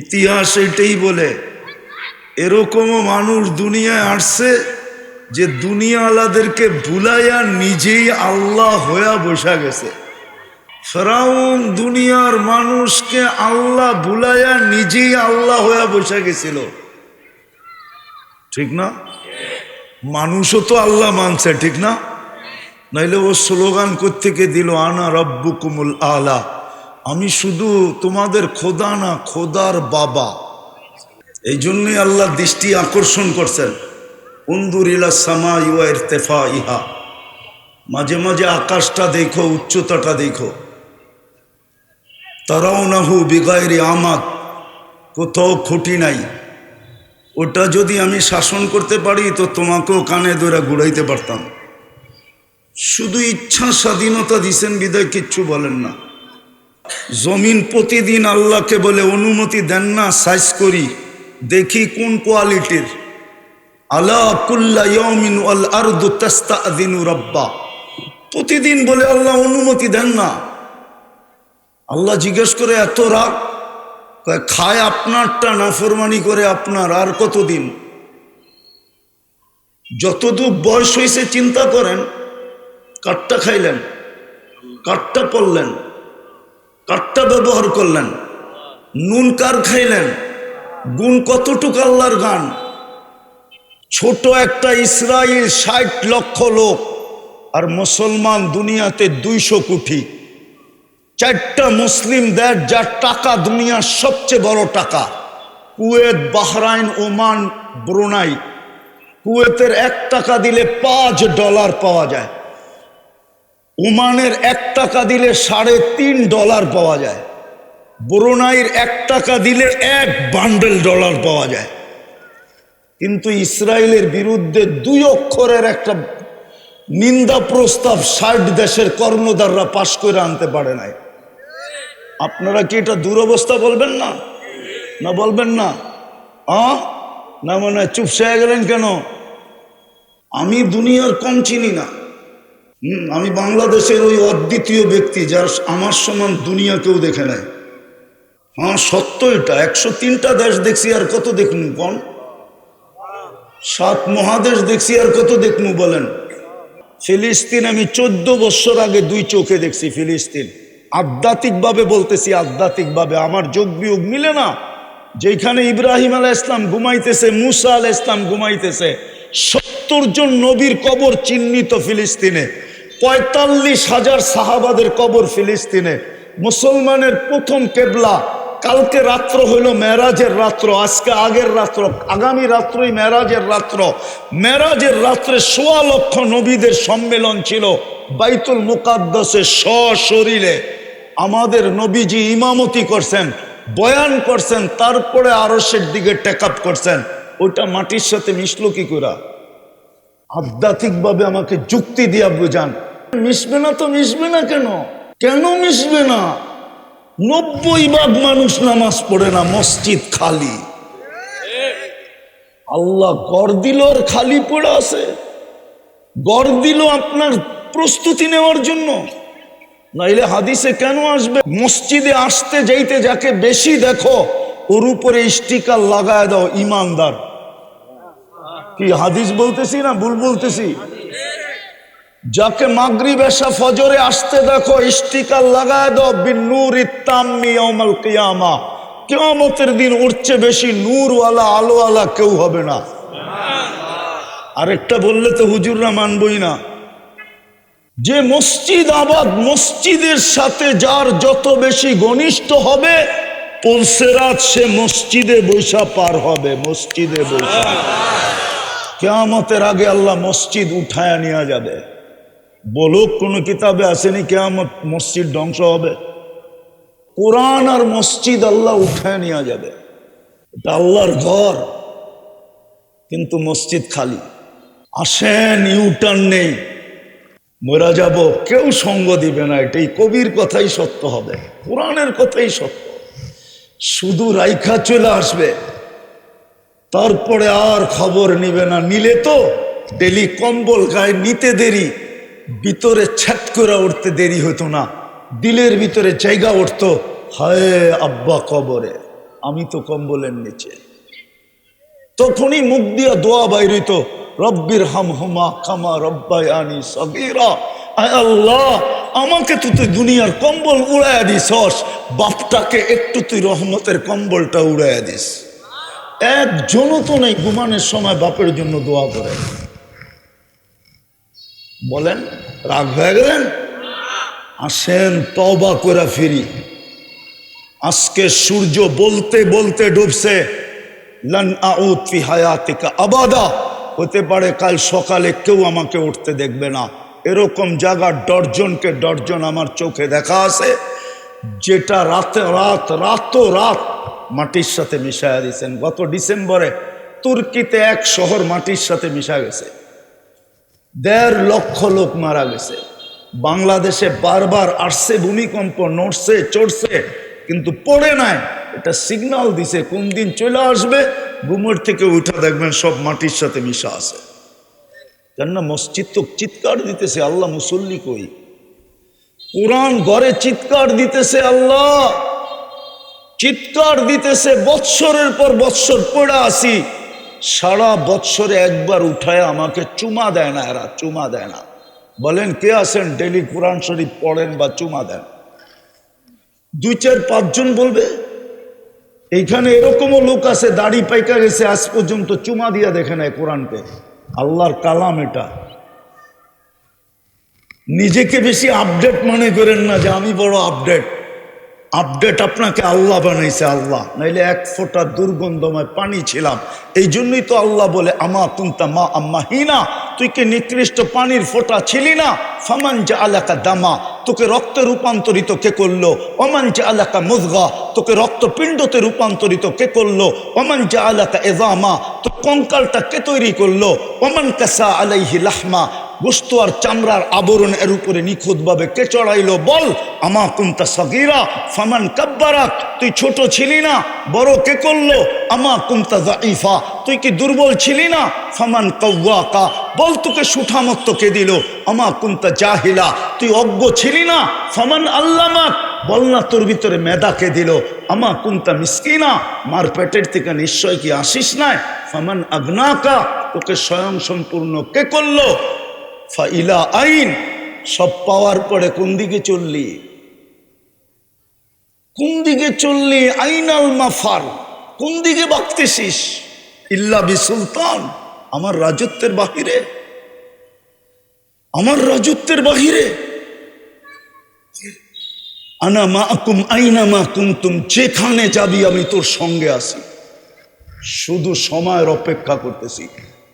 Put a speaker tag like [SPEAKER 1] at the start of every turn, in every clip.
[SPEAKER 1] ইতিহাস এটাই বলে, এরকমও মানুষ দুনিয়ায় আসছে যে দুনিয়াওয়ালাদেরকে ভুলাইয়া নিজেই আল্লাহ হইয়া বসা গেছে। ফেরাউন দুনিয়ার মানুষকে আল্লাহ ভুলাইয়া নিজেই আল্লাহ হইয়া বসা গেছিল। ঠিক না? মানুষও তো আল্লাহ মানছে, ঠিক না? নাইলে ও স্লোগান কোত্থেকে দিল, আনা রব্বু কুমুল আলা আমি শুধু তোমাদের খোদা না, খোদার বাবা। এই জন্যই আল্লাহ দৃষ্টি আকর্ষণ করছেন। উন্দুর ইলা সামা ইয়া ইরতেফা ইহা। মাঝে মাঝে আকাশটা দেখো, উচ্চতাটা দেখো। তারাও নাহু বিগায়রি আমাদ। কোথাও খুঁটি নাই। ওটা যদি আমি শাসন করতে পারি, তো তোমাকেও কানে ধরে ঘুরাইতে পারতাম। শুধু ইচ্ছা স্বাধীনতা দিছেন, বিদায় কিচ্ছু বলেন না। জমিন প্রতিদিন আল্লাহকে বলে অনুমতি দেন না, সাইজ করি, দেখি কোন কোয়ালিটির। আলা কুল্লা ইয়মিন আল আরদু প্রতিদিন বলে আল্লাহ অনুমতি দেন না। আল্লাহ জিজ্ঞেস করে, এত রাগ? খায় আপনারটা, নাফরমানি করে আপনার, আর কতদিন? যতদূর বয়স হয়েছে, চিন্তা করেন, কাঠটা খাইলেন, কাঠটা পড়লেন কাঠটা ব্যবহার করলেন, নুন কার খাইলেন, গুণ কতটুক আল্লাহর গান। ছোট একটা ইসরায়েল ষাট লক্ষ লোক আর মুসলমান দুনিয়াতে দুইশো কোটি। চারটা মুসলিম দেশ যার টাকা দুনিয়ার সবচেয়ে বড় টাকা। Kuwait, Bahrain, Oman, Brunei. কুয়েতের এক টাকা দিলে পাঁচ ডলার পাওয়া যায়। ওমানের এক টাকা দিলে সাড়ে তিন ডলার পাওয়া যায়। ব্রুনাইয়ের এক টাকা দিলে এক বান্ডেল ডলার পাওয়া যায়। কিন্তু ইসরায়েলের বিরুদ্ধে দুই অক্ষরের একটা নিন্দা প্রস্তাব ষাট দেশের কর্ণধাররা পাশ করে আনতে পারে নাই। আপনারা কি এটা দুরবস্থা বলবেন না? না বলবেন না? আ? না মনে চুপসে গেলেন কেন? আমি দুনিয়ার কম চিনি না। আমি বাংলাদেশের ওই অদ্বিতীয় ব্যক্তি যার আমার সমান দুনিয়া কেউ দেখে নাই। হ্যাঁ সত্য এটা একশো তিনটা দেশ দেখছি আর কত দেখুন কোন সাত মহাদেশ দেখছি আর কত দেখুন বলেন? ফিলিস্তিন আমি চোদ্দ বছর আগে দুই চোখে দেখছি ফিলিস্তিন। আধ্যাত্মিকভাবে বলতেছি, আধ্যাত্মিকভাবে। আমার যোগ বিয়োগ মিলে না। যেখানে ইব্রাহিম আলাহ ইসলাম ঘুমাইতেছে, মুসা আলাহ ইসলাম ঘুমাইতেছে, সত্তর জন নবীর কবর চিহ্নিত ফিলিস্তিনে। পঁয়তাল্লিশ হাজার সাহাবাদের কবর ফিলিস্তিনে। মুসলমানের প্রথম কেবলা, কালকে রাত্র হইল মেরাজের রাত্র, আজকে আগের রাত্র, আগামী রাত্রই মেরাজের রাত্র। মেরাজের রাত্রে সোয়া লক্ষ নবীদের সম্মেলন ছিল বাইতুল মুকাদ্দাসে সশরীরে। আমাদের নবীজি ইমামতি করছেন, বয়ান করছেন, তারপরে আরসের দিকে টেক আপ করছেন। ওইটা মাটির সাথে মিশলো কি করে আধ্যাত্মিকভাবে আমাকে যুক্তি দিয়া বুঝান। মিশবে না তো মিশবে না কেন? কেন মিশবে না? নব্বই ভাগ মানুষ নামাজ পড়ে না, মসজিদ খালি। আল্লাহ গড় দিল আর খালি পড়ে আছে। গড় দিল আপনার প্রস্তুতি নেওয়ার জন্য। নাইলে হাদিসে কেন আসবে? মসজিদে আসতে যাইতে যাকে বেশি দেখো, ওর উপরে স্টিকার লাগায় দাও, ইমানদার। কি হাদিস বলতেছি না ভুল বলতেছি? যাকে মাগরি বেশা ফজরে আসতে দেখো স্টিকার লাগায় দাও, বিনুর ইত্তাম্মি ইয়াউমাল কিয়ামা। কিয়ামতের দিন উঠছে বেশি নূরওয়ালা, আলোওয়ালা কেউ হবে না। আরেকটা বললে তো হুজুররা মানবই না। যে মসজিদ আবাদ, মসজিদের সাথে যার যত বেশি ঘনিষ্ঠ হবে পলসেরাত সে মসজিদে বৈশা পার হবে, মসজিদে বৈশা। কেয়ামতের আগে আল্লাহ মসজিদ উঠায় নেওয়া যাবে। বলুক কোনো কিতাবে আসেনি, কেয়ামত মসজিদ ধ্বংস হবে। কোরআন আর মসজিদ আল্লাহ উঠায় নেওয়া যাবে। এটা আল্লাহর ঘর, কিন্তু মসজিদ খালি। আসেন, ইউটার্ন নেই, মরা যাব, কেউ সঙ্গ দিবে না, এটাই কবির কথাই সত্য হবে, কোরআনের কথাই সত্য। শুধু রাইখা চলে আসবে, তারপরে আর খবর নিবে না। নিলে তো ডেলি কম্বল গায়ে নিতে দেরি ভিতরে ছ্যাট করে উঠতে দেরি হতো না। দিলের ভিতরে জায়গা উঠতো। হায় আব্বা কবরে, আমি তো কম্বলের নিচে। তখনই মুখ দিয়া দোয়া বাইরিত রব্বির হাম হুমা খামা রব্বাই আনি আয় আল্লাহ, আমাকে তো তুই দুনিয়ার কম্বল উড়াইয়া দিস বাপটাকে একটু তুই রহমতের কম্বলটা উড়াইয়া দিস। একজনও তো নেই ঘুমানোর সময় বাপের জন্য দোয়া করে। বলেন, রাগ হয়ে গেলেন? আসেন তবা করে ফিরি। আজকে সূর্য বলতে বলতে ডুবছে। লন আউত হায়াতিকা আবাদা। হতে পারে কাল সকালে কেউ আমাকে উঠতে দেখবে না। এরকম জায়গা ডরজনকে ডর্জন আমার চোখে দেখা আছে, যেটা রাতে রাত রাতও রাত মাটির সাথে মিশাইয়া দিয়েছেন। গত ডিসেম্বরে তুর্কিতে এক শহর মাটির সাথে মিশা গেছে। দেড় লক্ষ লোক মারা গেছে। বাংলাদেশে বারবার আসছে ভূমিকম্প, নড়ছে, চড়ছে, কিন্তু পড়ে নাই। এটা সিগনাল দিছে, কোন দিন চলে আসবে, ঘুমের থেকে উঠা দেখবেন সব মাটির সাথে মিশা আছে। কেননা মসজিদ তো চিৎকার দিতেছে, আল্লাহ মুসল্লি কই? কোরআন ঘরে চিৎকার দিতেছে আল্লাহ। চিৎকার দিতেছে, বৎসরের পর বৎসর পড়ে আসি সারা বৎসরে একবার উঠায় আমাকে চুমা দেয় না এরা, চুমা দেয় না। বলেন, কে আছেন? ডেলি কোরআন শরীফ পড়েন বা চুমা দেন? দুই চার পাঁচজন বলবে, এইখানে এরকমও লোক আছে, দাড়ি পাইকা গেছে, আজ পর্যন্ত চুমা দিয়া দেখে নেয় কোরআনকে। আল্লাহর কালাম এটা। নিজেকে বেশি আপডেট মনে করেন না যে আমি বড় আপডেট আপডেট আপনাকে আল্লাহ বানাইছে আল্লাহ। নাইলে এক ফোঁটা দুর্গন্ধময় পানি ছিলাম। এই জন্যই তো আল্লাহ বলে, আমা কুন্তা মা আম্মা হিনা। তুই কি নিকৃষ্ট পানির ফোঁটা ছিলি না? ফামান যা আলাকা দামা। তোকে রক্তে রূপান্তরিত কে করল? অমান যা আলাকা মুজগা তোকে রক্তপিণ্ডতে রূপান্তরিত কে করল? অমান যা আলাকা এজামা। তো কঙ্কালটা কে তৈরি করল? অমান কাসা আলাইহি লাহমা। গোস্ত আর চামড়ার আবরণ এর উপরে নিখুঁতভাবে কে চড়াইলো বল? আমা কুন্তা সগিরা, ফামান কাব্বারাক, তুই ছোট ছিলি না, বড় কে করল? আমা কুন্তা জাইফা তুই কি দুর্বল ছিলি না? ফামান কৌয়াকা বল তোকে সুঠামত্ত কে দিল? আমা কুন্তা জাহিলা, তুই অজ্ঞ ছিলি না? ফামান আল্লামাক, বল না তোর ভিতরে মেদাকে দিল? আমা কুন্তা মিসকিনা, মার পেটের থেকে নিশ্চয় কি আসিস নাই? ফামান আগ্নাকা, তোকে স্বয়ং সম্পূর্ণ কে করল? ফাইলা আইন, সব পাওয়ার পরে কোন দিকে চললি? কোন দিকে চললি আইনাল মাফার কোন দিকে বাঁকতেছিস? ইল্লা বি সুলতান, আমার রাজত্বের বাহিরে। আমার রাজত্বের বাহিরে। আনা মা আকুম আইনা মা কুমতুম যেখানে যাবি আমি তোর সঙ্গে আসি শুধু সময়ের অপেক্ষা করতেছি।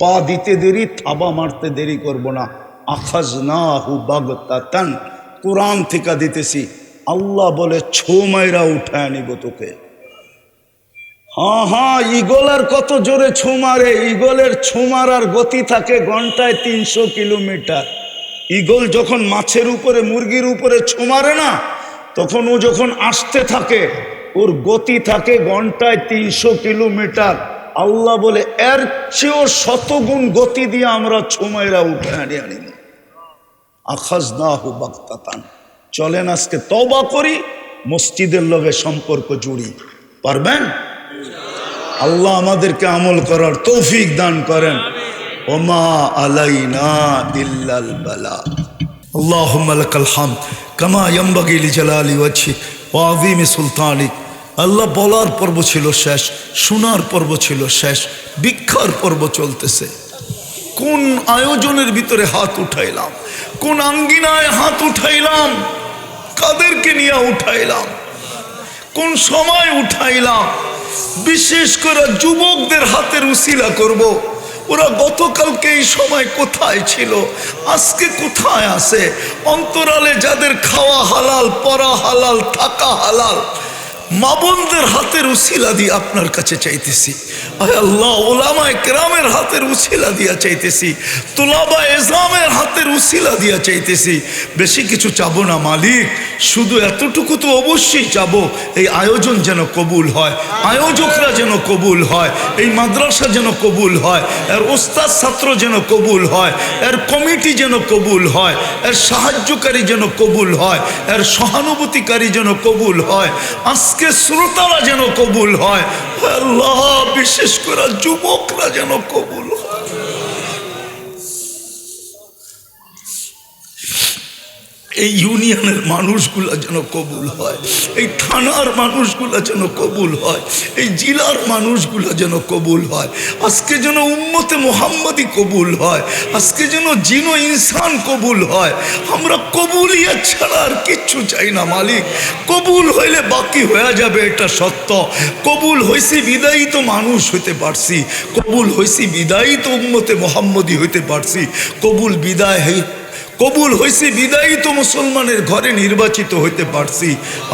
[SPEAKER 1] পা দিতে দেরি, থাবা মারতে দেরি করব না। আখাজ না হু বাগতান কোরআন থেকে দিতেছি। আল্লাহ বলে, ছো মাইরা উঠায় নিব তোকে। হ্যাঁ হ্যাঁ ইগলের কত জোরে ছো মারে। ইগলের ছো মারার গতি থাকে ঘন্টায় তিনশো কিলোমিটার। ইগল যখন মাছের উপরে, মুরগির উপরে ছো মারে না, তখন ও যখন আসতে থাকে, ওর গতি থাকে ঘন্টায় তিনশো কিলোমিটার। আল্লাহ বলে, এর চেয়েও শতগুণ গতি দিয়ে আমরা ছুমাইরা উঠে আনি আনিব। আখাজ না হু বাক্তাতান চলেন আজকে তবা করি, মসজিদের লগে সম্পর্ক জুড়ি। পারবেন? আল্লাহ আমাদেরকে আমল করার তৌফিক দান করেন। ওমা আলাইনা ইল্লাল বালা। আল্লাহুম্মা লাকাল হামদ, কামা ইয়ামবাগি সুলতানিক আল্লাহ বলার পর্ব ছিল শেষ, শোনার পর্ব ছিল শেষ, ভিক্ষার পর্ব চলতেছে। কোন আয়োজনের ভিতরে হাত উঠাইলাম? কোন আঙ্গিনায় হাত উঠাইলাম? কাদেরকে নিয়ে উঠাইলাম? কোন সময় উঠাইলাম? বিশেষ করে যুবকদের হাতের উসিলা করব। ওরা গতকালকে এই সময় কোথায় ছিল? আজকে কোথায় আছে? অন্তরালে যাদের খাওয়া হালাল পরা হালাল, থাকা হালাল মা বোনদের হাতের উশিলা দিয়ে আপনার কাছে চাইতেছি। আল্লাহ ওলামায় কেরামের হাতের উশিলা দিয়া চাইতেছি। তোলাবা এজামের হাতের উসিলা দিয়া চাইতেছি। বেশি কিছু চাবো না মালিক, শুধু এতটুকু তো অবশ্যই চাবো, এই আয়োজন যেন কবুল হয়, আয়োজকরা যেন কবুল হয়, এই মাদ্রাসা যেন কবুল হয়, এর ওস্তাদ ছাত্র যেন কবুল হয়, এর কমিটি যেন কবুল হয়, এর সাহায্যকারী যেন কবুল হয়, এর সহানুভূতিকারী যেন কবুল হয়। আজকে আজকে শ্রোতারা যেন কবুল হয়। আল্লাহ বিশেষ করে যুবকরা যেন কবুল হয়। এই ইউনিয়নের মানুষগুলা যেন কবুল হয়, এই থানার মানুষগুলা যেন কবুল হয়, এই জেলার মানুষগুলা যেন কবুল হয়। আজকে যেন উম্মতে মোহাম্মদী কবুল হয়, আজকে যেন জিন ইনসান কবুল হয়। আমরা কবুলিয়া ছাড়া আর কিচ্ছু চাই না, মালিক। কবুল হইলে বাকি হয়ে যাবে, এটা সত্য। কবুল হয়েছি বিদায়ী তো মানুষ হইতে পারছি। কবুল হয়েছি বিদায়ী তো উম্মতে মোহাম্মদী হইতে পারছি। কবুল বিদায় হই কবুল হয়েছে বিদায়ী তো মুসলমানের ঘরে নির্বাচিত হইতে পারছি।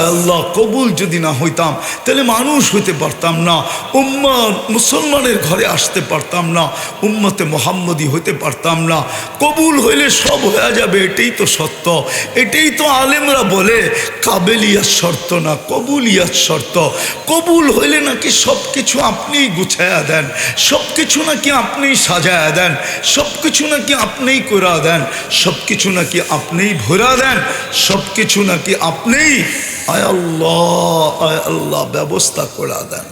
[SPEAKER 1] আল্লাহ, কবুল যদি না হইতাম, তাহলে মানুষ হইতে পারতাম না, উম্মা মুসলমানের ঘরে আসতে পারতাম না, উম্মতে মোহাম্মদী হইতে পারতাম না। কবুল হইলে সব হয়ে যাবে, এটাই তো সত্য। এটাই তো আলেমরা বলে, কাবেলিয়ার শর্ত না, কবুলিয়ার শর্ত। কবুল হইলে নাকি সব কিছু আপনিই গুছায়া দেন সব কিছু নাকি আপনিই সাজায়া দেন সব কিছু নাকি আপনিই করা দেন সব কিছু নাকি আপনিই ভরা দেন সব কিছু নাকি আপনিই আয় আল্লাহ আয় আল্লাহ ব্যবস্থা করা দেন।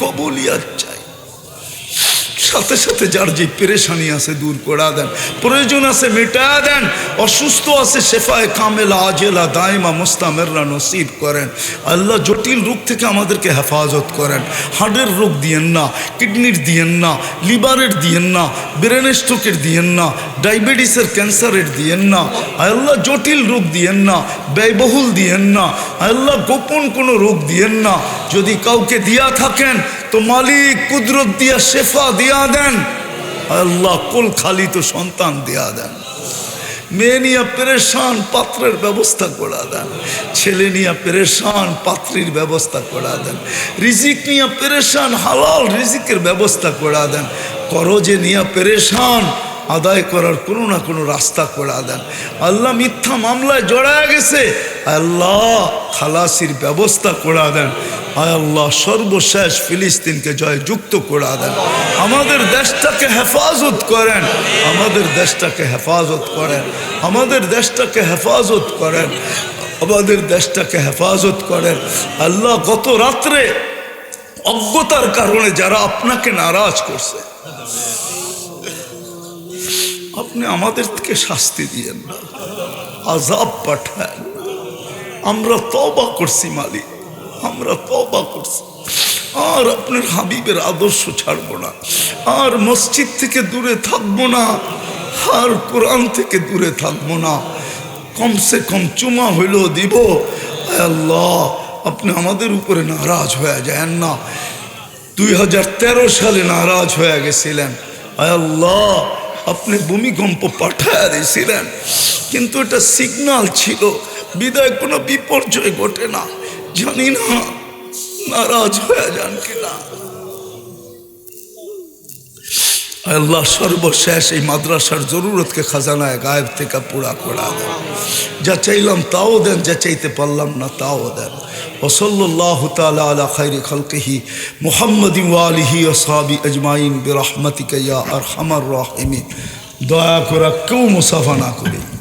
[SPEAKER 1] কবুলিয়াত চাই। সাথে সাথে যার যে পেরেশানি আছে দূর করা দেন। প্রয়োজন আছে মেটা দেন। অসুস্থ আছে শেফায় কামেলা, আজেলা, দায়মা, মুস্তামেররা নসিব করেন। আল্লাহ জটিল রোগ থেকে আমাদেরকে হেফাজত করেন। হার্টের রোগ দিয়েন না, কিডনির দিয়েন না, লিভারের দিয়েন না ব্রেন স্ট্রোকের দিয়েন না, ডায়াবেটিসের ক্যান্সারের দিয়েন না, আল্লাহ জটিল রোগ দিয়েন না, ব্যয়বহুল দিয়েন না, আল্লাহ গোপন কোনো রোগ দিয়েন না। যদি কাউকে দিয়া থাকেন তো মালিক কুদরত দিয়া শেফা দিয়া দেন। আল্লাহ কুল খালি তো সন্তান দিয়া দেন। মেয়ে নিয়ে পেরেশান পাত্রের ব্যবস্থা করা দেন। ছেলে নিয়ে পেরেশান পাত্রীর ব্যবস্থা করা দেন। রিজিক নিয়ে পেরেশান হালাল রিজিকের ব্যবস্থা করা দেন। করজে নিয়ে পেরেশান আদায় করার কোনো না কোনো রাস্তা করা দেন। আল্লাহ মিথ্যা মামলায় জড়ায় গেছে। আল্লাহ খালাসির ব্যবস্থা করা দেন। আল্লাহ, সর্বশেষ ফিলিস্তিনকে জয় যুক্ত করা দেন। আমাদের দেশটাকে হেফাজত করেন। আমাদের দেশটাকে হেফাজত করেন। আমাদের দেশটাকে হেফাজত করেন। আমাদের দেশটাকে হেফাজত করেন। আল্লাহ গত রাত্রে অজ্ঞতার কারণে যারা আপনাকে নারাজ করছে, আপনি আমাদের থেকে শাস্তি দিয়েন না আজাব পাঠান আমরা তবা করছি মালিক। আমরা তবা করছি। আর আপনার হাবিবের আদর্শ ছাড়বো না। আর মসজিদ থেকে দূরে থাকব না। আর কোরআন থেকে দূরে থাকব না। কমসে কম চুমা হইলেও দিব। আল্লাহ, আপনি আমাদের উপরে নারাজ হয়ে যায় না। দুই হাজার তেরো সালে নারাজ হয়ে গেছিলেন। আল্লাহ, আপনি ভূমিকম্প পাঠায় দিয়েছিলেন। কিন্তু এটা সিগনাল ছিল। বিদায় কোনো বিপর্যয় ঘটে না। জানি না। নারাজ হয়ে যান কিনা। আল্লাহ সর্বশেষ এই মাদ্রাসার জরুরতকে খাজানায় গায়েব থেকে পুরা করা দেন। যা চাইলাম তাও দেন, যা চাইতে পারলাম না তাও দেন। ওসল্লাহ তালা আলা খাইরি খলকেহি মোহাম্মদ ওয়ালিহি ওসাবি আজমাইন। বিরহমতিকা ইয়া আর হামার রাহিমিন। দয়া করা কেউ মুসাফা না করি।